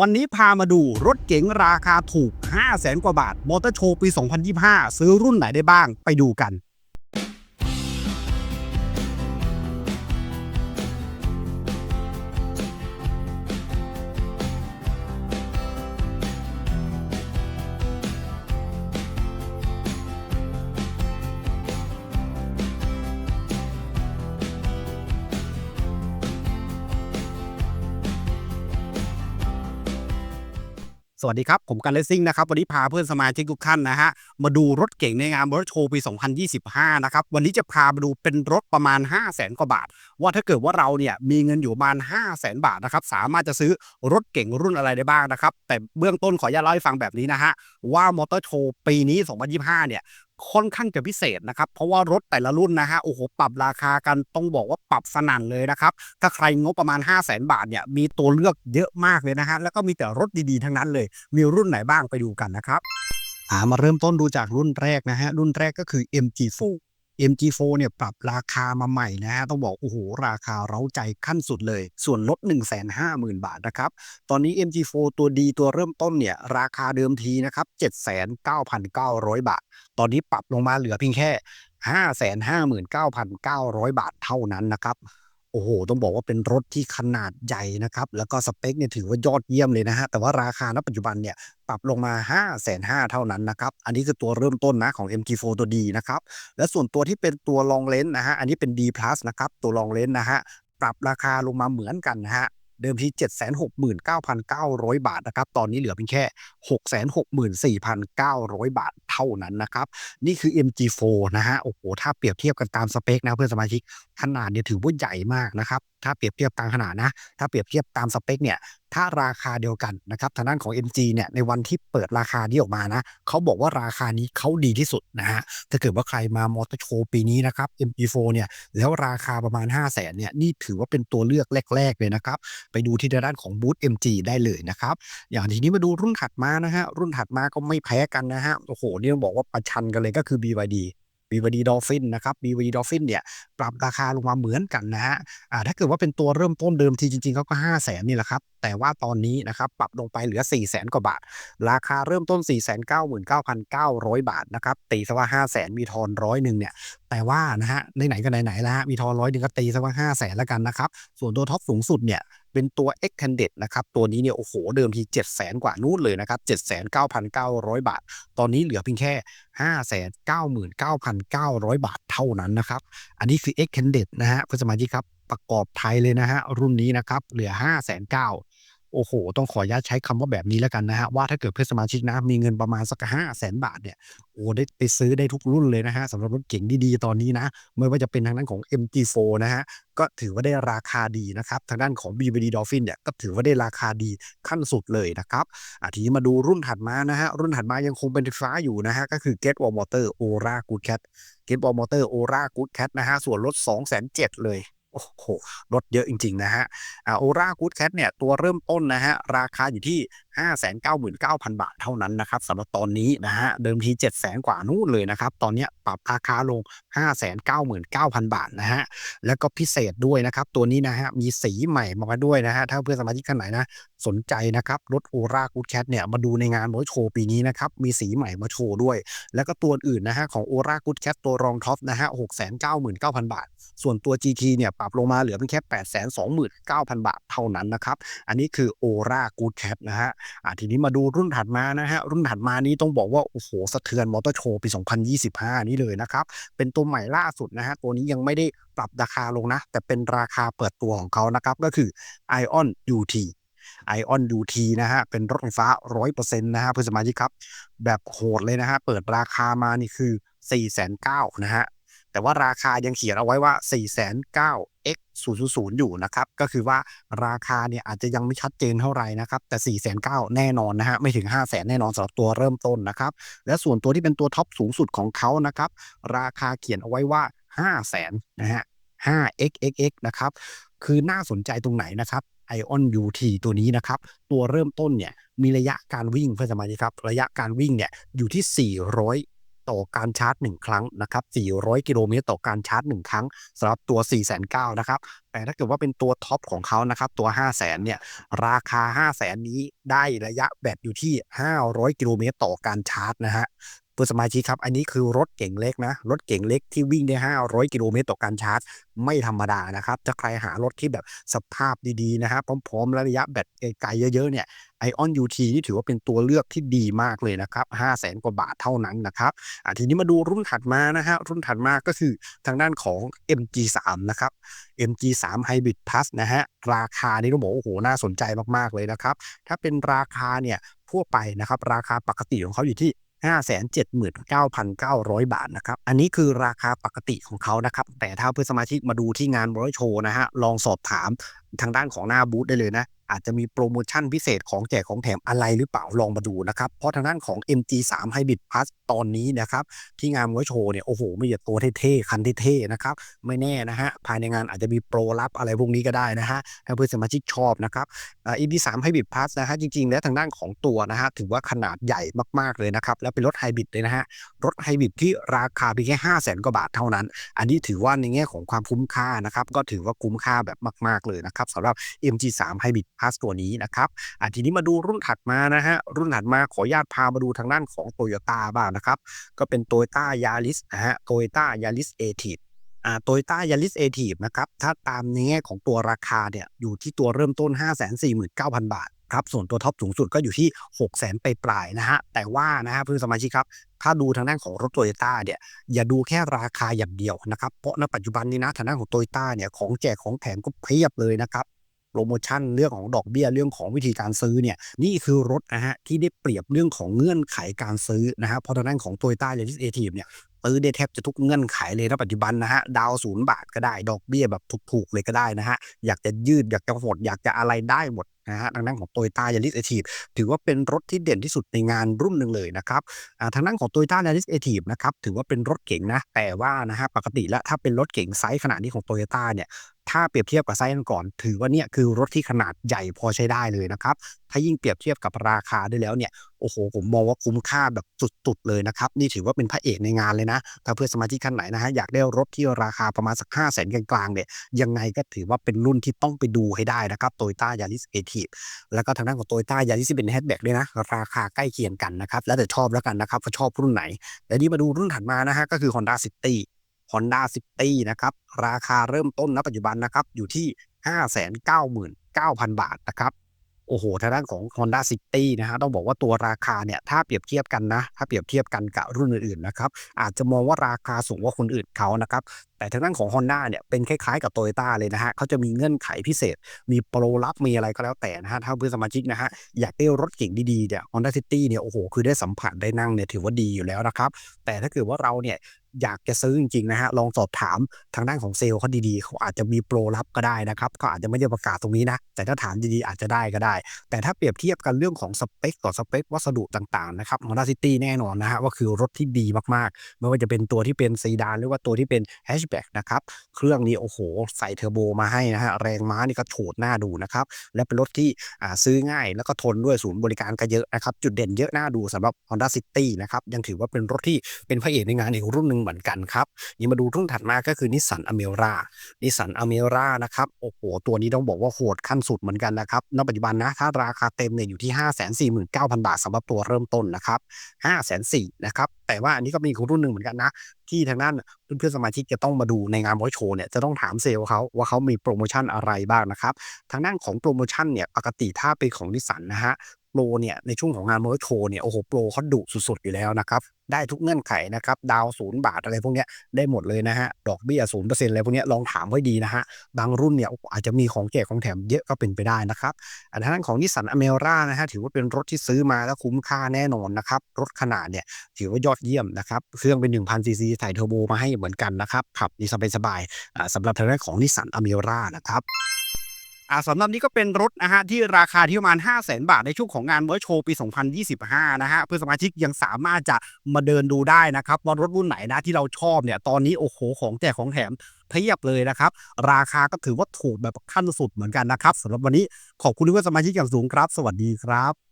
วันนี้พามาดูรถเก๋งราคาถูก 5 0 0แสนกว่าบาท มอเตอร์โชว์ปี 2025 ซื้อรุ่นไหนได้บ้างไปดูกัน วัสดีครับ ผมกันเลสซิ่งนะครับ วันนี้พาเพื่อนสมาชิกทุกท่านนะฮะ มาดูรถเก่งในงานมอเตอร์โชว์ปี 2025 นะครับ วันนี้จะพามาดูเป็นรถประมาณ 5 0 0แสนกว่าบาท ว่าถ้าเกิดว่าเราเนี่ยมีเงินอยู่ประมาณ 5 0 0แสนบาทนะครับ สามารถจะซื้อรถเก่งรุ่นอะไรได้บ้างนะครับ แต่เบื้องต้นขออนุญาตเล่าให้ฟังแบบนี้นะฮะ ว่ามอเตอร์โชว์ปีนี้ 2025 เนี่ย ค่อนข้างจะพิเศษนะครับ เพราะว่ารถแต่ละรุ่นนะฮะโอ้โหปรับราคากันต้องบอกว่าปรับสนั่นเลยนะครับ ถ้าใครงบประมาณ 5 0 0แสนบาทเนี่ยมีตัวเลือกเยอะมากเลยนะฮะแล้วก็มีแต่รถดีๆทั้งนั้นเลย มีรุ่นไหนบ้างไปดูกันนะครับอ่ามาเริ่มต้นดูจากรุ่นแรกนะฮะรุ่นแรกก็คือ MG4 MG4 เนี่ยปรับราคามาใหม่นะฮะต้องบอกโอ้โหราคาเร้าใจขั้นสุดเลย ส่วนลด 150,000 บาทนะครับ ตอนนี้ MG4 ตัวดีตัวเริ่มต้นเนี่ยราคาเดิมทีนะครับ79,900 บาท ตอนนี้ปรับลงมาเหลือเพียงแค่ 559,900 บาทเท่านั้นนะครับ อ้โห ต้องบอกว่าเป็นรถที่ขนาดใหญ่นะครับ แล้วก็สเปคเนี่ยถือว่ายอดเยี่ยมเลยนะฮะ แต่ว่าราคาณปัจจุบันเนี่ยปรับลงมา 5 5 0 0 0เท่านั้นนะครับ อันนี้คือตัวเริ่มต้นนะของ MG4 ตัวดีนะครับ และส่วนตัวที่เป็นตัวลองเลนส์นะฮะ อันนี้เป็น D+ นะครับ ตัวลองเลนส์นะฮะ ปรับราคาลงมาเหมือนกันนะฮะ เดิมที่ 769,900 บาทนะครับ ตอนนี้เหลือเพียงแค่ 664,900 บาทเท่านั้นนะครับ นี่คือ MG4 นะฮะ โอ้โห ถ้าเปรียบเทียบกันตามสเปคนะเพื่อนสมาชิก ขนาดเนี่ยถือว่าใหญ่มากนะครับ ถ้าเปรียบเทียบตามขนาดนะ ถ้าเปรียบเทียบตามสเปคเนี่ย ถ้าราคาเดียวกันนะครับ ทางด้านของ MG เนี่ยในวันที่เปิดราคานี้ออกมานะเขาบอกว่าราคานี้เขาดีที่สุดนะฮะ ถ้าเกิดว่าใครมามอเตอร์โชว์ปีนี้นะครับ MG4 เนี่ยแล้วราคาประมาณ 5 0 0แสนเนี่ยนี่ถือว่าเป็นตัวเลือกแรก ๆ เลยนะครับ ไปดูที่ด้านของบูธ MG ได้เลยนะครับ อย่างทีนี้มาดูรุ่นถัดมานะฮะรุ่นถัดมาก็ไม่แพ้กันนะฮะโอ้โหนี่ต้องบอกว่าประชันกันเลยก็คือ BYD b ีวดีดอฟฟินนะครับบีวดีดอลฟินเนี่ยปรับราคาลงมาเหมือนกันนะฮะถ้าเกิดว่าเป็นตัวเริ่มต้นเดิมทีจริงๆเขาก็5้าแสนนี่แหละครับ แต่ว่าตอนนี้นะครับปรับลงไปเหลือ 4 0 0แสนกว่าบาท ราคาเริ่มต้น 499,900บาทนะครับตีซะว่า 5 0 0แสนมีทอนร้อยหนึ่งเนี่ยแต่ว่านะฮะไหนๆก็ไหนๆแล้วฮะมีทอนร้อยหนึ่งก็ตีซะว่า 5 0 0แสนแล้วกันนะครับส่วนตัวท็อปสูงสุดเนี่ยเป็นตัว Extended นะครับ ตัวนี้เนี่ย โอ้โห เดิมที 7 0 0 0 0กว่านู่นเลยนะครับ799,900 บาท ตอนนี้เหลือเพียงแค่ 599,900 บาทเท่านั้นนะครับ อันนี้คือ Extended นะฮะเพื่อนสมาชิกครับ ประกอบไทยเลยนะฮะ รุ่นนี้นะครับ เหลือ 5,900 โอ้โห ต้องขออนุญาตใช้คำว่าแบบนี้แล้วกันนะฮะ ว่าถ้าเกิดเพื่อนสมาชิกนะมีเงินประมาณสัก500,000บาทเนี่ยโอ้ได้ไปซื้อได้ทุกรุ่นเลยนะฮะสำหรับรถเก๋งดีๆ ตอนนี้นะ ไม่ว่าจะเป็นทางด้านของ MG4 นะฮะ ก็ถือว่าได้ราคาดีนะครับ ทางด้านของ BYD Dolphin เนี่ยก็ถือว่าได้ราคาดีขั้นสุดเลยนะครับอะทีนี้มาดูรุ่นถัดมานะฮะ รุ่นถัดมายังคงเป็นไฟฟ้าอยู่นะฮะ ก็คือ Get Wall Motor Aura Good Cat Get Wall Motor Aura Good Cat นะฮะส่วนลด2 0 0 0 0เลย โอ้โหลดเยอะจริง ๆ นะฮะอ่าโอรากูดแคทเนี่ย ตัวเริ่มต้นนะฮะ ราคาอยู่ที่ 599,000 บาทเท่านั้นนะครับสำหรับตอนนี้นะฮะเดิมที 700,000 กว่านู่นเลยนะครับ ตอนนี้ปรับราคาลง 599,000 บาทนะฮะแล้วก็พิเศษด้วยนะครับ ตัวนี้นะฮะมีสีใหม่มาด้วยนะฮะถ้าเพื่อนสมาชิกท่านไหนนะสนใจนะครับรถ Aura Good Cat เนี่ยมาดูในงานมอเตอร์โชว์ปีนี้นะครับมีสีใหม่มาโชว์ด้วย แล้วก็ตัวอื่นนะฮะของ Aura Good Cat ตัวรองท็อปนะฮะ699,000บาท ส่วนตัว GT เนี่ยปรับลงมาเหลือเพียงแค่829,000บาทเท่านั้นนะครับอันนี้คือ Aura Good Cat นะฮะทีนี้มาดูรุ่นถัดมานะฮะรุ่นถัดมานี้ต้องบอกว่าโอ้โหสะเทือนมอเตอร์โชว์ปี 2025 นี้เลยนะครับ เป็นตัวใหม่ล่าสุดนะฮะตัวนี้ยังไม่ได้ปรับราคาลงนะ แต่เป็นราคาเปิดตัวของเขานะครับก็คือ Ion UT Ion UT นะฮะ เป็นรถไฟฟ้า 100%นะฮะเพื่อนสมาชิกครับ แบบโหดเลยนะฮะ เปิดราคามานี่คือ 490,000นะฮะ แต่ว่าราคายังเขียนเอาไว้ว่า409,000 x 000 อยู่นะครับ ก็คือว่าราคาเนี่ยอาจจะยังไม่ชัดเจนเท่าไหร่นะครับ แต่409,000แน่นอนนะฮะ ไม่ถึง500,000แน่นอนสำหรับตัวเริ่มต้นนะครับ และส่วนตัวที่เป็นตัวท็อปสูงสุดของเขานะครับ ราคาเขียนเอาไว้ว่า 500,000นะฮะ 5xxx นะครับ คือน่าสนใจตรงไหนนะครับ Ion UT ตัวนี้นะครับ ตัวเริ่มต้นเนี่ยมีระยะการวิ่งเพื่อนสมาชิกครับ ระยะการวิ่งเนี่ยอยู่ที่ 400 ต่อการชาร์จ 1 ครั้งนะครับ 400 กิโลเมตรต่อการชาร์จ 1 ครั้งสำหรับตัว 4,900นะครับ แต่ถ้าเกิดว่าเป็นตัวท็อปของเขานะครับ ตัว 500,000 เนี่ย ราคา 500,000 นี้ได้ระยะแบตอยู่ที่ 500 กิโลเมตรต่อการชาร์จนะฮะ เพื่อสมาชิกครับ อันนี้คือรถเก่งเล็กนะ รถเก่งเล็กที่วิ่งได้ 500 กิโลเมตรต่อการชาร์จ ไม่ธรรมดานะครับ ถ้าใครหารถที่แบบสภาพดีๆนะครับพร้อมๆและระยะแบตไกลๆเยอะๆเนี่ยไอออน UT นี่ถือว่าเป็นตัวเลือกที่ดีมากเลยนะครับ500,000 กว่าบาทเท่านั้นนะครับทีนี้มาดูรุ่นถัดมานะฮะ รุ่นถัดมาก็คือทางด้านของ MG3 นะครับ MG3 Hybrid Plus นะฮะ ราคานี่ต้องบอกว่าโอ้โห น่าสนใจมากๆเลยนะครับ ถ้าเป็นราคาเนี่ยทั่วไปนะครับ ราคาปกติของเขาอยู่ที่ 579,900 บาทนะครับ อันนี้คือราคาปกติของเขานะครับ แต่ถ้าเพื่อนสมาชิกมาดูที่งานบริโชว์นะฮะ ลองสอบถามทางด้านของหน้าบูธได้เลยนะ อาจจะมีโปรโมชั่นพิเศษของแจกของแถมอะไรหรือเปล่าลองมาดูนะครับ เพราะทางด้านของ MG3 Hybrid Plus ตอนนี้นะครับ ที่งานมวยโชว์เนี่ย โอ้โห มีแต่ตัวเท่ๆ คันเท่ๆ นะครับ ไม่แน่นะฮะ ภายในงานอาจจะมีโปรลับอะไรพวกนี้ก็ได้นะฮะถ้าเพื่อนสมาชิกชอบนะครับอ่า MG3 Hybrid Plus นะฮะจริงๆ แล้วทางด้านของตัวนะฮะถือว่าขนาดใหญ่มากๆเลยนะครับ แล้วเป็นรถไฮบริดเลยนะฮะ รถไฮบริดที่ราคาเพียงแค่5 0 0แสนกว่าบาทเท่านั้น อันนี้ถือว่าในแง่ของความคุ้มค่านะครับก็ถือว่าคุ้มค่าแบบมาก ๆเลยนะครับสำหรับ MG3 Hybrid Plus ตัวนี้นะครับอะทีนี้มาดูรุ่นถัดมานะฮะรุ่นถัดมาขออนุญาตพามาดูทางด้านของ Toyota บ้างนะครับ ก็เป็น Toyota Yaris นะฮะ Toyota Yaris a t i v อ่า Toyota Yaris a t i v นะครับถ้าตามในแง่ของตัวราคาเนี่ยอยู่ที่ตัวเริ่มต้น 549,000 บาทครับส่วนตัวท็อปสูงสุดก็อยู่ที่ 600,000ไปปลายนะฮะ แต่ว่านะฮะเพื่อนสมาชิกครับ ถ้าดูทางด้านของรถโตโยต้าเนี่ยอย่าดูแค่ราคาอย่างเดียวนะครับ เพราะณปัจจุบันนี้นะทางด้านของโตโยต้าเนี่ยของแจกของแถมก็เพียบเลยนะครับ โปรโมชั่นเรื่องของดอกเบี้ยเรื่องของวิธีการซื้อเนี่ยนี่คือรถนะฮะที่ได้เปรียบเรื่องของเงื่อนไขการซื้อนะฮะเพราะทางด้านของ Toyota Yaris a t i v เนี่ยซื้อได้แทบจะทุกเงื่อนไขเลยนะปัจจุบันนะฮะดาวศูนย์บาทก็ได้ดอกเบี้ยแบบถูกๆเลยก็ได้นะฮะอยากจะยืดอยากจะหดอยากจะอะไรได้หมดนะฮะทางด้านของ Toyota Yaris a t i v ถือว่าเป็นรถที่เด่นที่สุดในงานรุ่นหนึ่งเลยนะครับทางด้านของ Toyota Yaris a t i v นะครับถือว่าเป็นรถเก๋งนะแต่ว่านะฮะปกติแล้วถ้าเป็นรถเก๋งไซส์ขนาดนี้ของ Toyota เนี่ย ถ้าเปรียบเทียบกับไซส์ก่อน ถือว่าเนี่ยคือรถที่ขนาดใหญ่พอใช้ได้เลยนะครับ ถ้ายิ่งเปรียบเทียบกับราคาด้วยแล้วเนี่ย โอ้โห ผมมองว่าคุ้มค่าแบบสุดๆเลยนะครับ นี่ถือว่าเป็นพระเอกในงานเลยนะ ถ้าเพื่อนสมาชิกท่านไหนนะฮะอยากได้รถที่ราคาประมาณสัก5 0 0แสนกลางๆเนี่ย ยังไงก็ถือว่าเป็นรุ่นที่ต้องไปดูให้ได้นะครับ Toyota Yaris a t i v แล้วก็ทางด้านของ Toyota Yaris ที่เป็นแฮชแบ็กด้วยนะ ราคาใกล้เคียงกันนะครับ แล้วแต่ชอบแล้วกันนะครับว่าชอบรุ่นไหนและนี่มาดูรุ่นถัดมานะฮะก็คือ Honda City Honda City นะครับ ราคาเริ่มต้นณปัจจุบันนะครับ อยู่ที่ 599,000 บาทนะครับ โอ้โห ทางด้านของ Honda City นะฮะต้องบอกว่าตัวราคาเนี่ย ถ้าเปรียบเทียบกันนะ ถ้าเปรียบเทียบกันกับรุ่นอื่นๆนะครับ อาจจะมองว่าราคาสูงกว่าคนอื่นเขานะครับแต่ทางด้านของ Honda เนี่ยเป็นคล้ายๆกับ Toyota เลยนะฮะเขาจะมีเงื่อนไขพิเศษ มีโปรลับมีอะไรก็แล้วแต่นะฮะถ้าเพื่อนสมาชิกนะฮะอยากได้รถเก่งดีๆเนี่ย Honda City เนี่ยโอ้โหคือได้สัมผัสได้นั่งเนี่ยถือว่าดีอยู่แล้วนะครับ แต่ถ้าเกิดว่าเราเนี่ยอยากจะซื้อจริงๆนะฮะลองสอบถามทางด้านของเซลล์เขาดีๆ เขาอาจจะมีโปรลับก็ได้นะครับเขาอาจจะไม่ได้ประกาศตรงนี้นะ แต่ถ้าถามดีๆอาจจะได้ก็ได้ แต่ถ้าเปรียบเทียบกันเรื่องของสเปคต่อสเปควัสดุต่างๆนะครับ Honda City แน่นอนนะฮะว่าคือรถที่ดีมากๆ ไม่ว่าจะเป็นตัวที่เป็นซีดานหรือว่าตัวที่เป็นแฮชแบ็กนะครับ เครื่องนี้โอ้โห ใส่เทอร์โบมาให้นะฮะ แรงม้านี่ก็โฉดหน้าดูนะครับ และเป็นรถที่ซื้อง่ายแล้วก็ทนด้วยศูนย์บริการก็เยอะนะครับ จุดเด่นเยอะหน่าดูสำหรับ Honda City นะครับ ยังถือว่าเป็นรถที่เป็นพระเอกในงานอีกรุ่นหนึ่งเหมือนกันครับนี่มาดูรุ่นถัดมาก็คือนิสสันอเมร่านิสสันอเมร่านะครับโอ้โหตัวนี้ต้องบอกว่าโหดขั้นสุดเหมือนกันนะครับณปัจจุบันนะถ้าราคาเต็มเนี่ยอยู่ที่ 549,000 บาทสำหรับตัวเริ่มต้นนะครับ5 4 0 0 0นะครับแต่ว่าอันนี้ก็มีอีกรุ่นหนึ่งเหมือนกันนะ ที่ทางด้านเพื่อนสมาชิกจะต้องมาดูในงานบอยโชว์เนี่ยจะต้องถามเซลล์เขาว่าเขามีโปรโมชั่นอะไรบ้างนะครับ ทางด้านของโปรโมชั่นเนี่ยปกติถ้าเป็นของนิสสันนะฮะ ปรเนี่ยในช่วงของงานมอเตอร์โชว์เนี่ยโอ้โหโปรเขาดุสุดๆอยู่แล้วนะครับได้ทุกเงื่อนไขนะครับดาวศูนย์บาทอะไรพวกนี้ได้หมดเลยนะฮะดอกเบี้ยศูนย์เปอร์เซ็นต์อะไรพวกนี้ลองถามไว้ดีนะฮะบางรุ่นเนี่ยอาจจะมีของแจกของแถมเยอะก็เป็นไปได้นะครับอันทางด้นของนิสสันอเมร่านะฮะถือว่าเป็นรถที่ซื้อมาแล้วคุ้มค่าแน่นอนนะครับรถขนาดเนี่ยถือว่ายอดเยี่ยมนะครับเครื่องเป็น 1,000ซีซีใส่เทอร์โบมาให้เหมือนกันนะครับขับดีสบายๆสำหรับทางด้านของนิสสันอเมร่านะครับ อ่าสำหรับนี้ก็เป็นรถนะฮะที่ราคาที่ประมาณ 5 0 0แสนบาทในช่วงของงานเวิร์โชว์ปี 2025 นะฮะเพื่อสมาชิกยังสามารถจะมาเดินดูได้นะครับว่ารถรุ่นไหนนะที่เราชอบเนี่ยตอนนี้โอ้โหของแจกของแถมเพียบเลยนะครับ ราคาก็ถือว่าถูกแบบขั้นสุดเหมือนกันนะครับสำหรับวันนี้ขอบคุณเพื่อนสมาชิกอย่างสูงครับ สวัสดีครับ